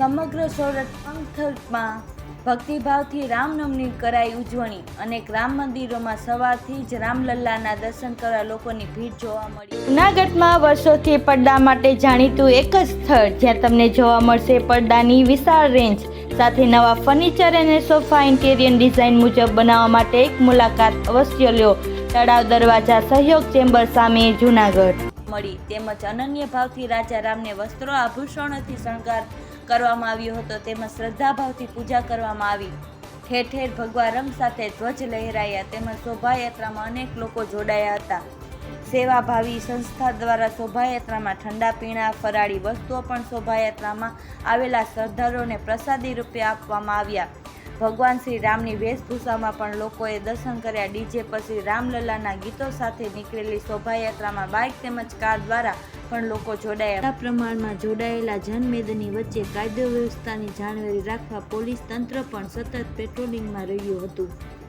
સમગ્ર સોરઠ પંથકમાં ભક્તિભાવથી રામનવમી કરાઈ ઉજવણી. અનેક રામ મંદિરોમાં સવારથી જ રામલલ્લાના દર્શન કરવા લોકોની ભીડ જોવા મળી. જૂનાગઢમાં વર્ષોથી પડદા માટે જાણીતું એક જ સ્થળ જ્યાં તમને જોવા મળશે પડદાની વિશાળ રેન્જ. સાથે નવા ફર્નિચર અને સોફા ઇન્ટેરિયર ડિઝાઇન મુજબ બનાવવા માટે એક મુલાકાત અવશ્ય લ્યો તળાવ દરવાજા સહયોગ ચેમ્બર સામે જૂનાગઢ. મળી. તેમજ અનન્ય ભાવથી રાજા રામને વસ્ત્રો, આભૂષણોથી શણગાર કરવામાં આવ્યો હતો. તેમજ શ્રદ્ધાભાવથી પૂજા કરવામાં આવી. ઠેર ઠેર ભગવા રંગ સાથે ધ્વજ લહેરાયા. તેમજ શોભાયાત્રામાં અનેક લોકો જોડાયા હતા. સેવાભાવી સંસ્થા દ્વારા શોભાયાત્રામાં ઠંડા પીણા, ફરાળી વસ્તુઓ પણ શોભાયાત્રામાં આવેલા શ્રદ્ધાળુઓને પ્રસાદી રૂપે આપવામાં આવ્યા. ભગવાન શ્રી રામની વેશભૂષામાં પણ લોકોએ દર્શન કર્યા. ડીજે પછી રામલલાના ગીતો સાથે નીકળેલી શોભાયાત્રામાં બાઇક તેમજ કાર દ્વારા પણ લોકો જોડાયા. પ્રમાણમાં જોડાયેલા જનમેદની વચ્ચે કાયદો વ્યવસ્થાની જાળવણી રાખવા પોલીસ તંત્ર પણ સતત પેટ્રોલિંગમાં રહ્યું હતું.